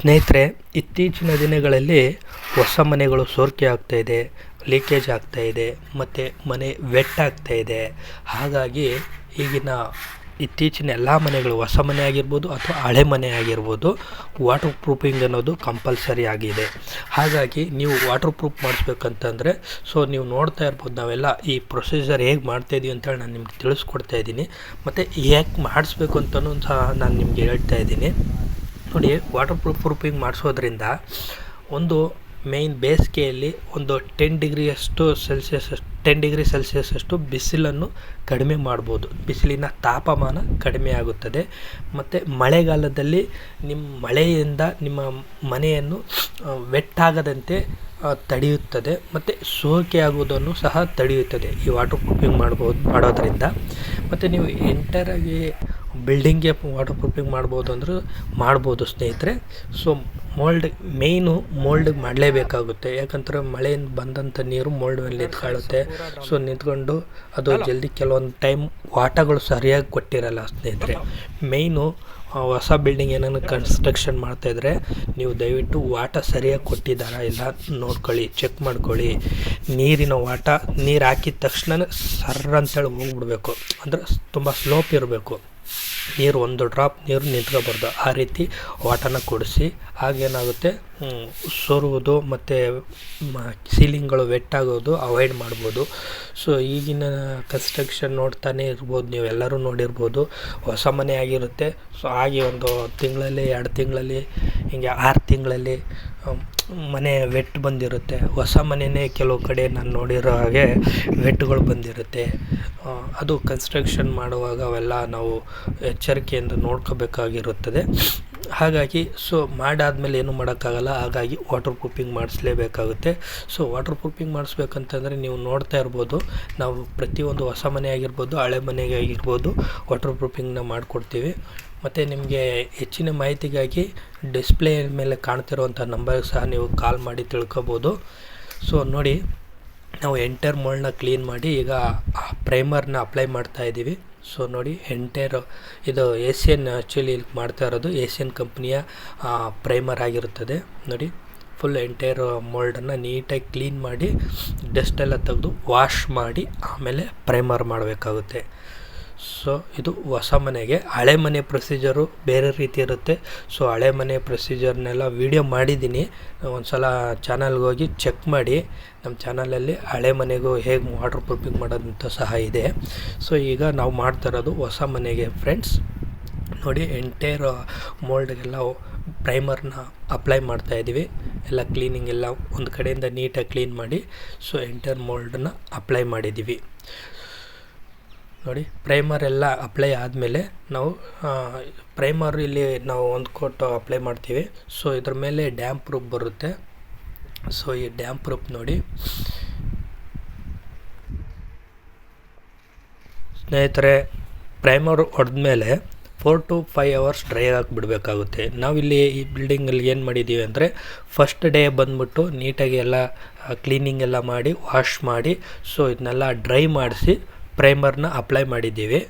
ಸ್ನೇಹಿತರೆ, ಇತ್ತೀಚಿನ ದಿನಗಳಲ್ಲಿ ಹೊಸ ಮನೆಗಳು ಸೋರಿಕೆ ಆಗ್ತಾ ಇದೆ ಲೀಕೇಜ್ ಆಗ್ತಾಯಿದೆ ಮತ್ತು ಮನೆ ವೆಟ್ ಆಗ್ತಾ ಇದೆ. ಹಾಗಾಗಿ ಈಗಿನ ಇತ್ತೀಚಿನ ಎಲ್ಲ ಮನೆಗಳು ಹೊಸ ಮನೆ ಆಗಿರ್ಬೋದು ಅಥವಾ ಹಳೆ ಮನೆ ಆಗಿರ್ಬೋದು ವಾಟರ್ ಪ್ರೂಫಿಂಗ್ ಅನ್ನೋದು ಕಂಪಲ್ಸರಿ ಆಗಿದೆ. ಹಾಗಾಗಿ ನೀವು ವಾಟರ್ ಪ್ರೂಫ್ ಮಾಡಿಸ್ಬೇಕಂತಂದರೆ ಸೊ ನೀವು ನೋಡ್ತಾ ಇರ್ಬೋದು, ನಾವೆಲ್ಲ ಈ ಪ್ರೊಸೀಜರ್ ಹೇಗೆ ಮಾಡ್ತಾಯಿದ್ದೀವಿ ಅಂತೇಳಿ ನಾನು ನಿಮ್ಗೆ ತಿಳಿಸ್ಕೊಡ್ತಾ ಇದ್ದೀನಿ. ಮತ್ತು ಹೇಗೆ ಮಾಡಿಸ್ಬೇಕು ಅಂತಲೂ ಸಹ ನಾನು ನಿಮಗೆ ಹೇಳ್ತಾ ಇದ್ದೀನಿ. ನೋಡಿ ವಾಟರ್ ಪ್ರೂಫ್ ಪ್ರೂಫಿಂಗ್ ಮಾಡಿಸೋದ್ರಿಂದ ಒಂದು ಮೇಯ್ನ್ ಬೇಸಿಗೆಯಲ್ಲಿ ಒಂದು ಟೆನ್ ಡಿಗ್ರಿಯಷ್ಟು ಸೆಲ್ಸಿಯಸ್ ಟೆನ್ ಡಿಗ್ರಿ ಸೆಲ್ಸಿಯಸ್ ಅಷ್ಟು ಬಿಸಿಲನ್ನು ಕಡಿಮೆ ಮಾಡ್ಬೋದು. ಬಿಸಿಲಿನ ತಾಪಮಾನ ಕಡಿಮೆ ಆಗುತ್ತದೆ. ಮತ್ತು ಮಳೆಗಾಲದಲ್ಲಿ ನಿಮ್ಮ ಮಳೆಯಿಂದ ನಿಮ್ಮ ಮನೆಯನ್ನು ವೆಟ್ಟಾಗದಂತೆ ತಡೆಯುತ್ತದೆ. ಮತ್ತು ಸೋರಿಕೆ ಆಗುವುದನ್ನು ಸಹ ತಡೆಯುತ್ತದೆ ಈ ವಾಟರ್ ಪ್ರೂಫಿಂಗ್ ಮಾಡ್ಬೋದು, ಮಾಡೋದರಿಂದ. ಮತ್ತು ನೀವು ಎಂಟರಾಗಿ ಬಿಲ್ಡಿಂಗ್ಗೆ ವಾಟರ್ ಪ್ರೂಫಿಂಗ್ ಮಾಡ್ಬೋದು ಅಂದ್ರೆ ಮಾಡ್ಬೋದು ಸ್ನೇಹಿತರೆ. ಸೊ ಮೋಲ್ಡ್ ಮೇಯ್ನು ಮೋಲ್ಡಿಗೆ ಮಾಡಲೇಬೇಕಾಗುತ್ತೆ. ಯಾಕಂದ್ರೆ ಮಳೆಯಿಂದ ಬಂದಂಥ ನೀರು ಮೋಲ್ಡ್ ಮೇಲೆ ನಿಂತ್ಕೊಳ್ಳುತ್ತೆ ಸೊ ನಿಂತ್ಕೊಂಡು ಅದು ಜಲ್ದಿ ಕೆಲವೊಂದು ಟೈಮ್ ವಾಟಗಳು ಸರಿಯಾಗಿ ಕೊಟ್ಟಿರಲ್ಲ ಸ್ನೇಹಿತರೆ. ಮೇಯ್ನು ಹೊಸ ಬಿಲ್ಡಿಂಗ್ ಏನಾದ್ರು ಕನ್ಸ್ಟ್ರಕ್ಷನ್ ಮಾಡ್ತಾಯಿದ್ರೆ ನೀವು ದಯವಿಟ್ಟು ವಾಟ ಸರಿಯಾಗಿ ಕೊಟ್ಟಿದ್ದಾರಾ ಇಲ್ಲ ನೋಡ್ಕೊಳ್ಳಿ ಚೆಕ್ ಮಾಡ್ಕೊಳ್ಳಿ. ನೀರಿನ ವಾಟ ನೀರು ಹಾಕಿದ ತಕ್ಷಣ ಸರ್ ಅಂತೇಳಿ ಹೋಗ್ಬಿಡ್ಬೇಕು. ಅಂದ್ರೆ ತುಂಬ ಸ್ಲೋಪ್ ಇರಬೇಕು. ನೀರು ಒಂದು ಡ್ರಾಪ್ ನೀರು ನಿಂತ್ಕೋಬಾರ್ದು. ಆ ರೀತಿ ವಾಟನ ಕೊಡಿಸಿ ಆಗೇನಾಗುತ್ತೆ ಸೋರುವುದು ಮತ್ತು, ಮ, ಸೀಲಿಂಗ್ಗಳು ವೆಟ್ಟಾಗೋದು ಅವಾಯ್ಡ್ ಮಾಡ್ಬೋದು. ಸೊ ಈಗಿನ ಕನ್ಸ್ಟ್ರಕ್ಷನ್ ನೋಡ್ತಾನೆ ಇರ್ಬೋದು ನೀವೆಲ್ಲರೂ ನೋಡಿರ್ಬೋದು. ಹೊಸ ಮನೆ ಆಗಿರುತ್ತೆ. ಸೊ ಆಗಿ ಒಂದು ತಿಂಗಳಲ್ಲಿ, ಎರಡು ತಿಂಗಳಲ್ಲಿ, ಹೀಗೆ ಆರು ತಿಂಗಳಲ್ಲಿ ಮನೆ ವೆಟ್ ಬಂದಿರುತ್ತೆ. ಹೊಸ ಮನೆಯೇ ಕೆಲವು ಕಡೆ ನಾನು ನೋಡಿರೋ ಹಾಗೆ ವೆಟ್ಗಳು ಬಂದಿರುತ್ತೆ. ಅದು ಕನ್ಸ್ಟ್ರಕ್ಷನ್ ಮಾಡುವಾಗ ಅವೆಲ್ಲ ನಾವು ಎಚ್ಚರಿಕೆಯಿಂದ ನೋಡ್ಕೋಬೇಕಾಗಿರುತ್ತದೆ. ಹಾಗಾಗಿ ಸೊ ಮಾಡಾದಮೇಲೆ ಏನು ಮಾಡೋಕ್ಕಾಗಲ್ಲ, ಹಾಗಾಗಿ ವಾಟರ್ ಪ್ರೂಫಿಂಗ್ ಮಾಡಿಸ್ಲೇಬೇಕಾಗುತ್ತೆ. ಸೊ ವಾಟರ್ ಪ್ರೂಫಿಂಗ್ ಮಾಡಿಸ್ಬೇಕಂತಂದರೆ ನೀವು ನೋಡ್ತಾ ಇರ್ಬೋದು, ನಾವು ಪ್ರತಿಯೊಂದು ಹೊಸ ಮನೆ ಆಗಿರ್ಬೋದು, ಹಳೆ ಮನೆಗೆ ಆಗಿರ್ಬೋದು ವಾಟರ್ ಪ್ರೂಫಿಂಗ್ನ ಮಾಡಿಕೊಡ್ತೀವಿ. ಮತ್ತು ನಿಮಗೆ ಹೆಚ್ಚಿನ ಮಾಹಿತಿಗಾಗಿ ಡಿಸ್ಪ್ಲೇ ಮೇಲೆ ಕಾಣ್ತಿರುವಂಥ ನಂಬರ್ಗೆ ಸಹ ನೀವು ಕಾಲ್ ಮಾಡಿ ತಿಳ್ಕೊಬೋದು. ಸೊ ನೋಡಿ, ನಾವು ಎಂಟರ್ ಮೋಲ್ಡ್ನ ಕ್ಲೀನ್ ಮಾಡಿ ಈಗ ಪ್ರೈಮರ್ನ ಅಪ್ಲೈ ಮಾಡ್ತಾ ಇದ್ದೀವಿ ಸೊ ನೋಡಿ ಎಂಟೈರ್ ಇದು ಏಷ್ಯನ್ ಆ್ಯಕ್ಚುಲಿ ಇಲ್ಲಿ ಮಾಡ್ತಾ ಇರೋದು ಏಷ್ಯನ್ ಕಂಪ್ನಿಯ ಪ್ರೈಮರ್ ಆಗಿರುತ್ತದೆ. ನೋಡಿ ಫುಲ್ ಎಂಟೈರ್ ಮೋಲ್ಡನ್ನು ನೀಟಾಗಿ ಕ್ಲೀನ್ ಮಾಡಿ ಡಸ್ಟೆಲ್ಲ ತೆಗೆದು ವಾಶ್ ಮಾಡಿ, ಆಮೇಲೆ ಪ್ರೈಮರ್ ಮಾಡಬೇಕಾಗುತ್ತೆ. ಸೊ ಇದು ಹೊಸ ಮನೆಗೆ. ಹಳೆ ಮನೆ ಪ್ರೊಸೀಜರು ಬೇರೆ ರೀತಿ ಇರುತ್ತೆ. ಸೊ ಹಳೆ ಮನೆ ಪ್ರೊಸೀಜರ್ನೆಲ್ಲ ವೀಡಿಯೋ ಮಾಡಿದ್ದೀನಿ. ಒಂದು ಸಲ ಚಾನಲ್ಗೆ ಹೋಗಿ ಚೆಕ್ ಮಾಡಿ. ನಮ್ಮ ಚಾನಲಲ್ಲಿ ಹಳೆ ಮನೆಗೂ ಹೇಗೆ ವಾಟರ್ ಪ್ರೂಫಿಂಗ್ ಮಾಡೋದಂತ ಸಹ ಇದೆ. ಸೊ ಈಗ ನಾವು ಮಾಡ್ತಾ ಇರೋದು ಹೊಸ ಮನೆಗೆ ಫ್ರೆಂಡ್ಸ್ ನೋಡಿ ಎಂಟೈರ್ ಮೋಲ್ಡ್ಗೆಲ್ಲ ಪ್ರೈಮರ್ನ ಅಪ್ಲೈ ಮಾಡ್ತಾ ಇದ್ದೀವಿ ಎಲ್ಲ ಕ್ಲೀನಿಂಗ್ ಎಲ್ಲ ಒಂದು ಕಡೆಯಿಂದ ನೀಟಾಗಿ ಕ್ಲೀನ್ ಮಾಡಿ. ಸೊ ಎಂಟೈರ್ ಮೋಲ್ಡನ್ನ ಅಪ್ಲೈ ಮಾಡಿದ್ದೀವಿ ನೋಡಿ ಪ್ರೈಮರ್ ಎಲ್ಲ ಅಪ್ಲೈ ಆದಮೇಲೆ ನಾವು ಪ್ರೈಮರ್ ಇಲ್ಲಿ ನಾವು ಒಂದು ಕೊಟ್ಟು ಅಪ್ಲೈ ಮಾಡ್ತೀವಿ. ಸೊ ಇದ್ರ ಮೇಲೆ ಡ್ಯಾಮ್ ಪ್ರೂಫ್ ಬರುತ್ತೆ. ಸೊ ಈ ಡ್ಯಾಮ್ ಪ್ರೂಫ್ ನೋಡಿ. ಸ್ನೇಹಿತರೆ primer ಹೊಡೆದ್ಮೇಲೆ four to five hours dry ಆಗಿ ಬಿಡಬೇಕಾಗುತ್ತೆ. ನಾವಿಲ್ಲಿ ಈ ಬಿಲ್ಡಿಂಗಲ್ಲಿ ಏನು ಮಾಡಿದ್ದೀವಿ ಅಂದರೆ ಫಸ್ಟ್ ಡೇ ಬಂದ್ಬಿಟ್ಟು ನೀಟಾಗಿ ಎಲ್ಲ ಕ್ಲೀನಿಂಗ್ ಎಲ್ಲ ಮಾಡಿ ವಾಶ್ ಮಾಡಿ ಸೊ ಇದನ್ನೆಲ್ಲ ಡ್ರೈ ಮಾಡಿಸಿ ಪ್ರೈಮರ್ನ ಅಪ್ಲೈ ಮಾಡಿದ್ದೀವಿ.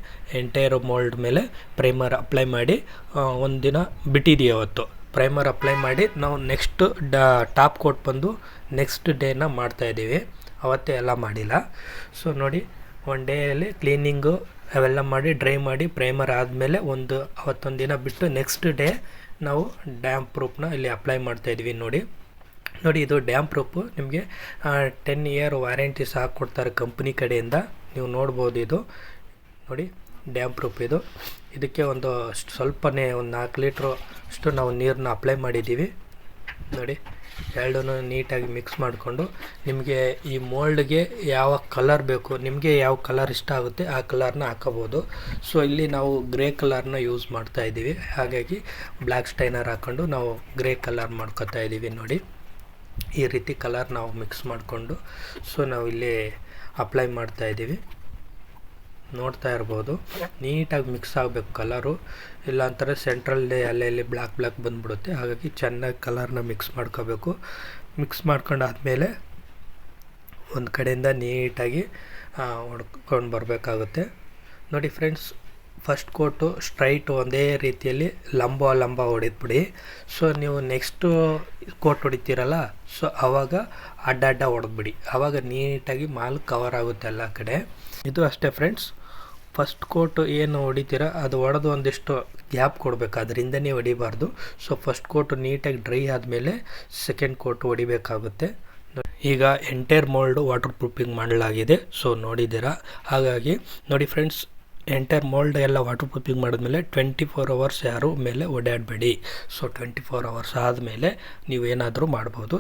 ಎಂಟೈರ್ ಮೋಲ್ಡ್ ಮೇಲೆ ಪ್ರೈಮರ್ ಅಪ್ಲೈ ಮಾಡಿ ಒಂದು ದಿನ ಬಿಟ್ಟಿದ್ದೀವಿ ಅವತ್ತು. ಪ್ರೈಮರ್ ಅಪ್ಲೈ ಮಾಡಿ ನಾವು ನೆಕ್ಸ್ಟ್ ಡಾ ಟಾಪ್ ಕೋಟ್ ಬಂದು ನೆಕ್ಸ್ಟ್ ಡೇನ ಮಾಡ್ತಾಯಿದ್ದೀವಿ ಅವತ್ತೇ ಎಲ್ಲ ಮಾಡಿಲ್ಲ. ಸೊ ನೋಡಿ ಒನ್ ಡೇಯಲ್ಲಿ ಕ್ಲೀನಿಂಗು ಅವೆಲ್ಲ ಮಾಡಿ ಡ್ರೈ ಮಾಡಿ ಪ್ರೈಮರ್ ಆದಮೇಲೆ ಒಂದು, ಅವತ್ತೊಂದು ದಿನ ಬಿಟ್ಟು ನೆಕ್ಸ್ಟ್ ಡೇ ನಾವು ಡ್ಯಾಮ್ ಪ್ರೂಫ್ನ ಇಲ್ಲಿ ಅಪ್ಲೈ ಮಾಡ್ತಾಯಿದ್ವಿ ನೋಡಿ. ನೋಡಿ, ಇದು ಡ್ಯಾಮ್ ಪ್ರೂಫು ನಿಮಗೆ ಟೆನ್ ಇಯರ್ ವಾರಂಟಿ ಸಹ ಕೊಡ್ತಾರೆ ಕಂಪ್ನಿ ಕಡೆಯಿಂದ. ನೀವು ನೋಡ್ಬೋದು ಇದು. ನೋಡಿ ಡ್ಯಾಮ್ ಪ್ರೂಫ್ ಇದು. ಇದಕ್ಕೆ ಒಂದು ಸ್ವಲ್ಪನೇ ಒಂದು ನಾಲ್ಕು ಲೀಟ್ರು ಅಷ್ಟು ನಾವು ನೀರನ್ನ ಅಪ್ಲೈ ಮಾಡಿದ್ದೀವಿ. ನೋಡಿ ಎರಡೂ ನೀಟಾಗಿ ಮಿಕ್ಸ್ ಮಾಡಿಕೊಂಡು. ನಿಮಗೆ ಈ ಮೋಲ್ಡ್ಗೆ ಯಾವ ಕಲರ್ ಬೇಕು, ನಿಮಗೆ ಯಾವ ಕಲರ್ ಇಷ್ಟ ಆಗುತ್ತೆ, ಆ ಕಲರ್ನ ಹಾಕೋಬೋದು. ಸೊ ಇಲ್ಲಿ ನಾವು ಗ್ರೇ ಕಲರ್ನ ಯೂಸ್ ಮಾಡ್ತಾ ಇದ್ದೀವಿ. ಹಾಗಾಗಿ ಬ್ಲ್ಯಾಕ್ ಸ್ಟೈನರ್ ಹಾಕ್ಕೊಂಡು ನಾವು ಗ್ರೇ ಕಲರ್ ಮಾಡ್ಕೊತಾ ಇದ್ದೀವಿ ನೋಡಿ. ಈ ರೀತಿ ಕಲರ್ ನಾವು ಮಿಕ್ಸ್ ಮಾಡಿಕೊಂಡು ಸೊ ನಾವು ಇಲ್ಲಿ ಅಪ್ಲೈ ಮಾಡ್ತಾ ಇದ್ದೀವಿ. ನೋಡ್ತಾ ಇರ್ಬೋದು. ನೀಟಾಗಿ ಮಿಕ್ಸ್ ಆಗಬೇಕು ಕಲರು ಇಲ್ಲಾಂತಾರೆ ಸೆಂಟ್ರಲ್ಲಿ ಅಲ್ಲಲ್ಲಿ ಬ್ಲ್ಯಾಕ್ ಬ್ಲ್ಯಾಕ್ ಬಂದುಬಿಡುತ್ತೆ. ಹಾಗಾಗಿ ಚೆನ್ನಾಗಿ ಕಲರ್ನ ಮಿಕ್ಸ್ ಮಾಡ್ಕೋಬೇಕು. ಮಿಕ್ಸ್ ಮಾಡ್ಕೊಂಡಾದ್ಮೇಲೆ ಒಂದು ಕಡೆಯಿಂದ ನೀಟಾಗಿ ಹೊಡ್ಕೊಂಡು ಬರಬೇಕಾಗುತ್ತೆ. ನೋಡಿ ಫ್ರೆಂಡ್ಸ್ ಫಸ್ಟ್ ಕೋಟು ಸ್ಟ್ರೈಟ್ ಒಂದೇ ರೀತಿಯಲ್ಲಿ ಲಂಬ ಲಂಬ ಹೊಡೆದ್ಬಿಡಿ. ಸೊ ನೀವು ನೆಕ್ಸ್ಟು ಕೋಟ್ ಹೊಡಿತೀರಲ್ಲ ಸೊ ಆವಾಗ ಅಡ್ಡ ಅಡ್ಡ ಹೊಡೆದ್ಬಿಡಿ. ಆವಾಗ ನೀಟಾಗಿ ಮಾಲ್ ಕವರ್ ಆಗುತ್ತೆ ಎಲ್ಲ ಕಡೆ. ಇದು ಅಷ್ಟೇ ಫ್ರೆಂಡ್ಸ್ ಫಸ್ಟ್ ಕೋಟ್ ಏನು ಹೊಡಿತೀರ, ಅದು ಹೊಡೆದು ಒಂದಿಷ್ಟು ಗ್ಯಾಪ್ ಕೊಡಬೇಕು, ಅದರಿಂದನೇ ಹೊಡಿಬಾರ್ದು. ಸೊ ಫಸ್ಟ್ ಕೋಟು ನೀಟಾಗಿ ಡ್ರೈ ಆದಮೇಲೆ ಸೆಕೆಂಡ್ ಕೋಟ್ ಹೊಡಿಬೇಕಾಗುತ್ತೆ. ಈಗ ಎಂಟೈರ್ ಮೋಲ್ಡ್ ವಾಟರ್ ಪ್ರೂಫಿಂಗ್ ಮಾಡಲಾಗಿದೆ. ಸೊ ನೋಡಿದ್ದೀರಾ? ಹಾಗಾಗಿ ನೋಡಿ ಫ್ರೆಂಡ್ಸ್ ಎಂಟೈರ್ ಮೋಲ್ಡ್ ಎಲ್ಲ ವಾಟರ್ ಪ್ರೂಫಿಂಗ್ ಮಾಡಿದ್ಮೇಲೆ ಟ್ವೆಂಟಿ ಫೋರ್ ಅವರ್ಸ್ ಯಾರು ಮೇಲೆ ಓಡಾಡಬೇಡಿ. ಸೊ ಟ್ವೆಂಟಿ ಫೋರ್ ಅವರ್ಸ್ ಆದಮೇಲೆ ನೀವೇನಾದರೂ ಮಾಡ್ಬೋದು.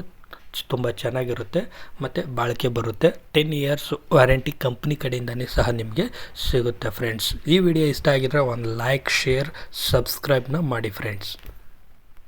ತುಂಬ ಚೆನ್ನಾಗಿರುತ್ತೆ. ಮತ್ತು ಬಾಳಿಕೆ ಬರುತ್ತೆ. ಟೆನ್ ಇಯರ್ಸ್ ವಾರಂಟಿ ಕಂಪ್ನಿ ಕಡೆಯಿಂದನೇ ಸಹ ನಿಮಗೆ ಸಿಗುತ್ತೆ ಫ್ರೆಂಡ್ಸ್ ಈ ವಿಡಿಯೋ ಇಷ್ಟ ಆಗಿದ್ರೆ ಒಂದು ಲೈಕ್ ಶೇರ್ ಸಬ್ಸ್ಕ್ರೈಬ್ನ ಮಾಡಿ ಫ್ರೆಂಡ್ಸ್